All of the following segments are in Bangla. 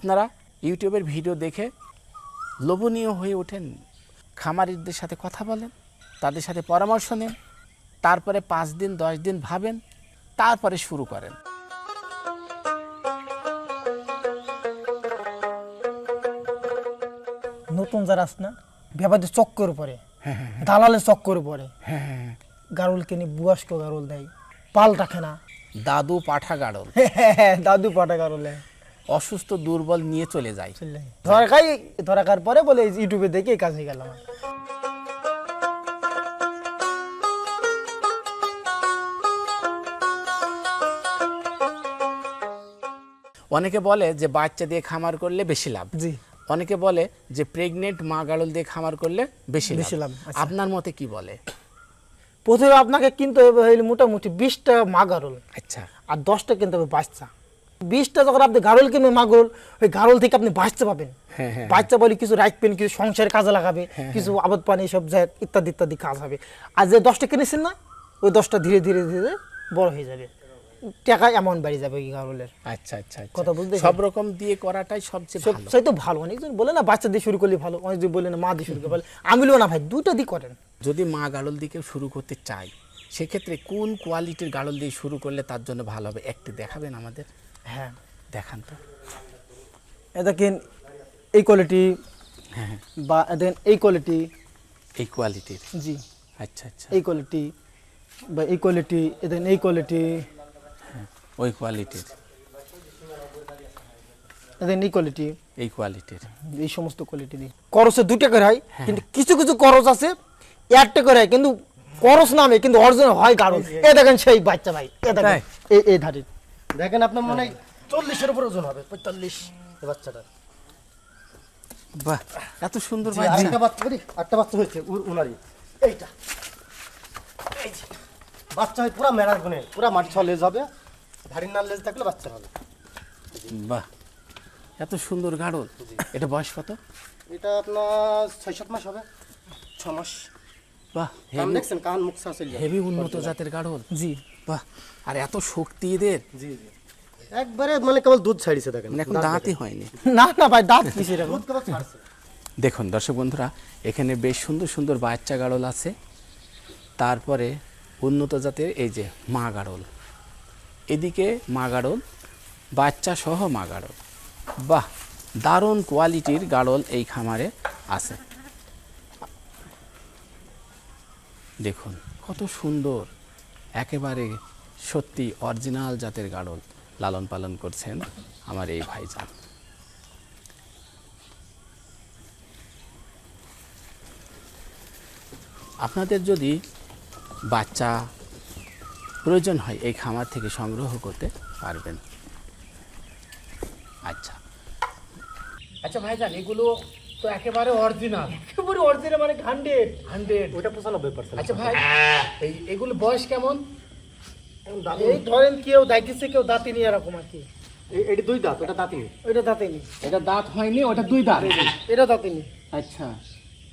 আপনারা ইউটিউবের ভিডিও দেখে লোভনীয় হয়ে ওঠেন খামারিদের সাথে কথা বলেন তাদের সাথে পরামর্শ নেন তারপরে পাঁচ দিন দশ দিন ভাবেন তারপরে শুরু করেন। নতুন যারা আছে না ব্যাপারদের চক্কর পরে দালালের চক্কর পরে। হ্যাঁ গারুল কিনে বুয়াস্ক গারুল দেয় পাল রাখে না। দাদু পাঠা গাড়ল দাদু পাটা গারুলে। অসুস্থ দুর্বল নিয়ে চলে যায়। ধরা খাই ধরা খাওয়ার পরে বলে ইউটিউবে দেখে এই কাজে গেলাম অনেকে বলে যে বাচ্চা দিয়ে খামার করলে বেশি লাভ। জি। অনেকে বলে যে প্রেগনেন্ট মা গাড়ল দিয়ে খামার করলে বেশি বেশি লাভ, আচ্ছা। আপনার মতে কি বলে? প্রথমে আপনাকে কিনতে হবে মোটামুটি বিশটা মা গারুল। আচ্ছা। আর দশটা কিনতে হবে বাচ্চা। বিশটা যখন আপনি গারুল কিনবেন মা গারুল ওই গারুল থেকে আপনি বাচ্চা পাবেন। হ্যাঁ, হ্যাঁ, বাচ্চা বলে কিছু রাখবেন কিছু সংসারে কাজে লাগাবে কিছু আবাদ পানি সব যায় ইত্যাদি ইত্যাদি কাজ হবে। আর যে দশটা কিনেছেন না ওই দশটা ধীরে ধীরে ধীরে বড় হয়ে যাবে। টাকা অ্যামাউন্ট বাড়িয়ে যাবে ওই গারুলের। আচ্ছা আচ্ছা আচ্ছা। কথা বুঝতে সব রকম দিয়ে করাটাই সবচেয়ে সেই তো ভালো। অনেকজন বলে না বাচ্চা দিয়ে শুরু করলে ভালো অনেকজন বলে না মা দিয়ে শুরু করে ভালো। আমি না ভাই দুটো দিয়ে করেন। যদি মা গাড়ল দিয়ে কেউ শুরু করতে চাই সেক্ষেত্রে কোন কোয়ালিটির গাড়ল দিয়ে শুরু করলে তার জন্য ভালো হবে? একটু দেখাবেন আমাদের। হ্যাঁ। দেখান তো। এ দেখেন এই কোয়ালিটি হ্যাঁ হ্যাঁ, বা দেখেন এই কোয়ালিটি এই কোয়ালিটির জি। আচ্ছা আচ্ছা। এই কোয়ালিটি বা এই কোয়ালিটি এ দেখেন এই কোয়ালিটি ওই কোয়ালিটির দেখেন এই কোয়ালিটি এই কোয়ালিটির এই সমস্ত কোয়ালিটি দিই করসে দুটা করে হয় হ্যাঁ। কিন্তু কিছু কিছু করস আছে একটা করে হয় কিন্তু করস নামে কিন্তু অরিজিনাল হয় গারল এ দেখেন সেই বাচ্চা ভাই এ দেখেন এই এই ধারে দেখেন আপনার মনে হয় চল্লিশের উপর ওজন হবে পঁয়তাল্লিশ এই বাচ্চাটা বাহ এত সুন্দর জি, বাচ্চা। করি আটটা বাচ্চা হয়েছে উনারই। এইটা। এই যে। বাচ্চা হয় পুরা মেলার গুনে পুরা মাটি ছ লেজ হবে ভারী না লেজ থাকলে বাচ্চা হবে। বাহ এত সুন্দর গাড়ল এটা বয়স কত? এটা আপনার ছয় সাত মাস হবে। ছ মাস। বাহ দেখছেন কান মুখ হেভি উন্নত জাতের গাড়ল জি। বাহ আর এত শক্তি এদের? জি জি। একবারে মানে কেবল দুধ ছাড়িছে দেখেন। মানে এখন দাঁতই হয়নি। না না ভাই দাঁত কিসের দুধ কেবল ছাড়ছে। দেখুন দর্শক বন্ধুরা এখানে বেশ সুন্দর সুন্দর বাচ্চা গাড়ল আছে। তারপরে উন্নত জাতের এই যে মা গাড়ল এদিকে মা গাড়ল বাচ্চা সহ মা গাড়ল বাহ দারুণ কোয়ালিটির গাড়ল এই খামারে আছে। দেখুন, কত সুন্দর, একেবারে সত্যি অরিজিনাল জাতের গাড়ল লালন পালন করছেন আমার এই ভাইজান। আপনাদের যদি বাচ্চা প্রয়োজন হয় এই খামার থেকে সংগ্রহ করতে পারবেন। আচ্ছা। আচ্ছা ভাইজান, এগুলো তো একেবারে অরিজিনাল একেবারে অরিজিনাল মানে হান্ড্রেড হান্ড্রেড ওইটা পঁচানব্বই পার্সেন্ট আচ্ছা ভাই এই এগুলো বয়স কেমন? এই ধরেন কেউ দাইতেছে কেউ দাঁতিনি এরকম আর কি। এটি দুই দাঁত ওটা দাঁতই ওইটা দাঁতিনি এটা দাঁত হয়নি ওটা দুই দাঁত। এটা দাঁতিনি আচ্ছা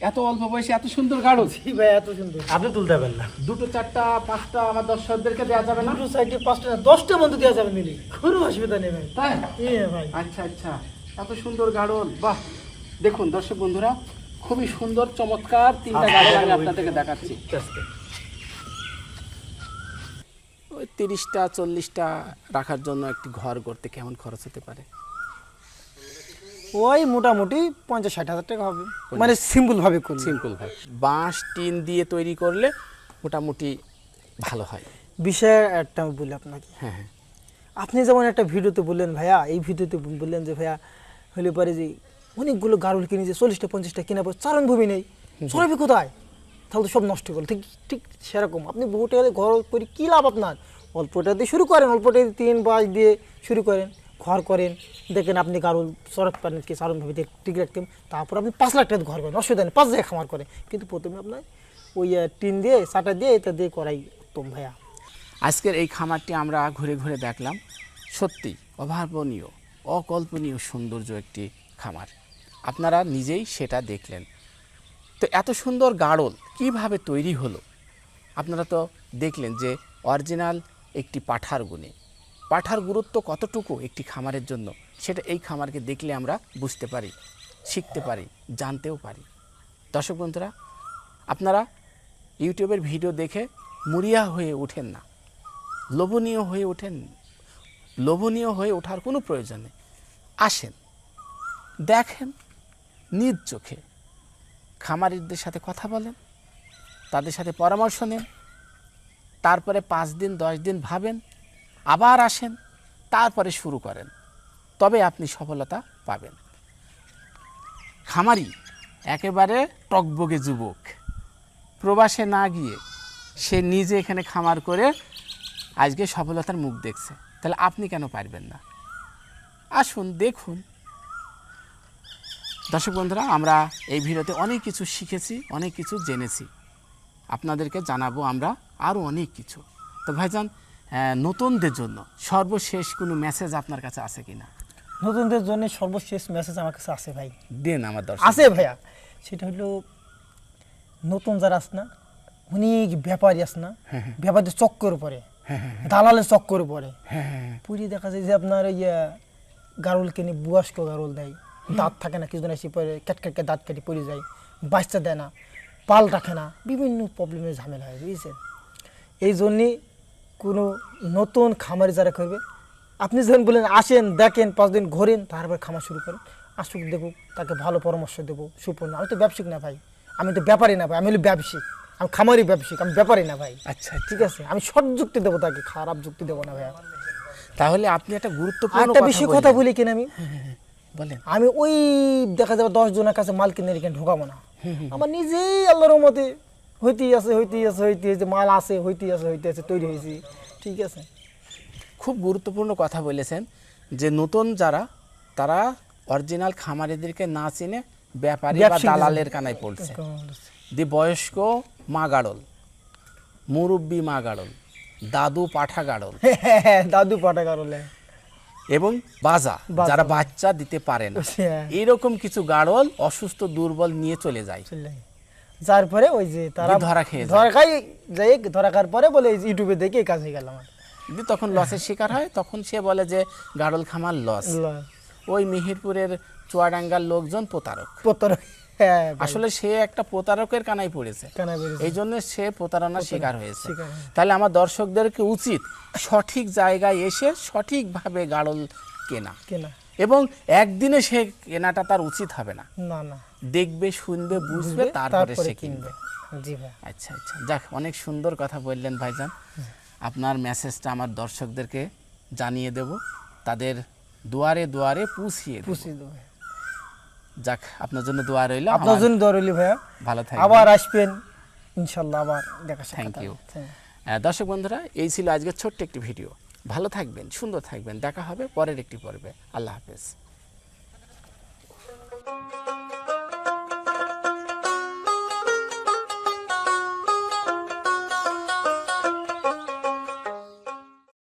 এত অল্প বয়সে এত সুন্দর জি ভাই এত সুন্দর। আপনি তুলতে পারবেন না। দুটো চারটা পাঁচটা আমার দর্শকদেরকে দেওয়া যাবে না? দুটো সাইডে পাঁচটা না, দশটা বন্ধু দেওয়া যাবে নিলে। কোনো অসুবিধা নেই ভাই। তাই? এ ভাই। আচ্ছা আচ্ছা এত সুন্দর গাড়ল বাহ। দেখুন দর্শক বন্ধুরা খুবই সুন্দর চমৎকার তিনটা গাড়ল আমি আপনাদেরকে দেখাচ্ছি। ওই তিরিশটা চল্লিশটা রাখার জন্য একটি ঘর করতে কেমন খরচ হতে পারে? ওই মোটামুটি পঞ্চাশ ষাট হাজার টাকা হবে। মানে সিম্পল ভাবে করছি সিম্পল ভাবে বাঁশ টিন দিয়ে তৈরি করলে মোটামুটি ভালো হয়। বিষয় একটা আমি বলি আপনাকে। হ্যাঁ হ্যাঁ। আপনি যেমন একটা ভিডিওতে বললেন ভাইয়া এই ভিডিওতে বললেন যে ভাইয়া হলে পরে যে অনেকগুলো গারুল কিনে যে চল্লিশটা, পঞ্চাশটা কেনার পর চারণ ভূমি নেই। চলবে কোথায়? তাহলে তো সব নষ্ট করল। ঠিক ঠিক সেরকম। আপনি বহু টাকা ঘর করে কী লাভ আপনার? অল্পটা দিয়ে শুরু করেন অল্পটা দিয়ে তিন বাস দিয়ে শুরু করেন, ঘর করেন। দেখেন আপনি গারুল চরক পারেন কি চারণ ভাবে ঠিক রাখতেন, তারপর আপনি পাঁচ লাখ টাকা ঘর করেন। অসুবিধা নেই, পাঁচ জায়গায় খামার করেন। কিন্তু প্রথমে আপনার ওই টিন দিয়ে চাটা দিয়ে এটা দিয়ে করাই উত্তম ভাইয়া। আজকের এই খামারটি আমরা ঘুরে ঘুরে দেখলাম। সত্যি অভাবনীয়, অকল্পনীয় সৌন্দর্য একটি খামার। আপনারা নিজেই সেটা দেখলেন। তো এত সুন্দর গাড়ল কীভাবে তৈরি হলো? আপনারা তো দেখলেন যে অরিজিনাল একটি পাঠার গুণে। পাঠার গুরুত্ব কতটুকু একটি খামারের জন্য? সেটা এই খামারকে দেখলে আমরা বুঝতে পারি, শিখতে পারি, জানতেও পারি। দর্শক বন্ধুরা, আপনারা ইউটিউবের ভিডিও দেখে মুড়িয়া হয়ে ওঠেন না। লোভনীয় হয়ে ওঠেন। লোভনীয় হয়ে ওঠার কোনো প্রয়োজন নেই। আসেন, দেখেন নিজ চোখে খামারিদের সাথে কথা বলেন, তাদের সাথে পরামর্শ নেন, তারপরে পাঁচ দিন, দশ দিন ভাবেন, আবার আসেন, তারপরে শুরু করেন। তবে আপনি সফলতা পাবেন। খামারি একেবারে টকবগে যুবক। প্রবাসে না গিয়ে সে নিজে এখানে খামার করে আজকে সফলতার মুখ দেখছে। তাহলে আপনি কেন পারবেন না? আসুন, দেখুন দর্শক বন্ধুরা আমরা এই ভিডিওতে অনেক কিছু শিখেছি অনেক কিছু জেনেছি। আপনাদেরকে জানাব আমরা আরও অনেক কিছু। তো ভাইজান নতুনদের জন্য সর্বশেষ কোনো মেসেজ আপনার কাছে আছে কিনা? নতুনদের জন্য সর্বশেষ মেসেজ আমার কাছে আছে ভাই। দেন আমার দর্শক। আছে ভাইয়া। সেটা হলো নতুন যারা আস না অনেক ব্যাপারী আস না ব্যাপারীদের চক্কর পরে দালালের চক্কর পরে হ্যাঁ হ্যাঁ পুরি দেখা যায় যে আপনার ইয়ে গারুল কিনে বুয়াস্ক গারুল দেয়। দাঁত থাকে না কিছুদিন এসে পরে কেট কেটকে দাঁত কেটে পড়ে যায় বাচ্চা দেয় না পাল রাখে না বিভিন্ন প্রবলেমের ঝামেলা হয় বুঝছেন? এই জন্যে কোনো নতুন খামারি যারা করবে আপনি যখন বলেন আসেন দেখেন পাঁচ দিন ঘোরেন তারপর খামার শুরু করেন আসুক দেখুক তাকে ভালো পরামর্শ দেবো সুপর্ণ। আমি তো ব্যবসায়িক না ভাই আমি তো ব্যাপারই না ভাই আমি হলো ব্যবসায়িক আমি খামারি ব্যবসায়িক আমি ব্যাপারই না ভাই। আচ্ছা ঠিক আছে? আমি সৎ যুক্তি দেবো তাকে খারাপ যুক্তি দেবো না ভাইয়া তাহলে আপনি একটা গুরুত্বপূর্ণ একটা বিষয় কথা বলি কিনা আমি? বলেন। আমি ওই দেখা যাবে দশ জনের কাছে মাল কিনে এখানে ঢোকাবো না। আমার নিজেই আল্লাহর মতে হইতেই আছে হইতেই আছে হইতে আছে মাল আছে হইতেই আছে হইতে আছে তৈরি হয়েছি। ঠিক আছে? খুব গুরুত্বপূর্ণ কথা বলেছেন যে নতুন যারা তারা অরিজিনাল খামারিদেরকে না চিনে ব্যাপারী বা দালালের কানায় পড়ছে। দি বয়স্ক মা গাড়ল মুরব্বী মা গাড়ল দাদু পাঠা গাড়ল দাদু পাটা কারলে এবং বাজা। যারা বাচ্চা দিতে পারে না। হ্যাঁ। এইরকম কিছু গাড়ল অসুস্থ দুর্বল নিয়ে চলে যায়। যার পরে ওই যে তারা ধরা খেয়ে ধরা খাই যাই ধরা খাওয়ার পরে বলে ইউটিউবে দেখে কাজ হয়ে গেল আমার যদি তখন লসের শিকার হয় তখন সে বলে যে গাড়ল খামার লস ওই মিহিরপুরের চুয়াডাঙ্গার লোকজন প্রতারক। ভাই, আসলে সে একটা প্রতারকের কানায় পড়েছে। এই জন্য সে প্রতারণার শিকার হয়েছে। তাহলে আমার দর্শকদেরকে উচিত সঠিক জায়গায় এসে সঠিকভাবে গাড়ল কেনা। কেনা। এবং একদিনে সে কেনাটা তার উচিত হবে না। না না। দেখবে শুনবে বুঝবে তারপরে সে কিনবে। জি ভাই। আচ্ছা আচ্ছা। যাক অনেক সুন্দর কথা বললেন ভাইজান। আপনার মেসেজটা আমার দর্শকদেরকে জানিয়ে দেব। তাদের দুয়ারে দুয়ারে পুষিয়ে পুষিয়ে দেবো। যাক আপনার জন্য দোয়া রইল আপনার জন্য দোয়া রইল ভাইয়া। ভালো থাকবেন। আবার আসবেন ইনশাল্লাহ আবার দেখা। Thank you. দর্শক বন্ধুরা এই ছিল আজকের ছোট্ট একটি ভিডিও। ভালো থাকবেন সুন্দর থাকবেন। দেখা হবে পরের একটি পর্বে। আল্লাহ হাফেজ।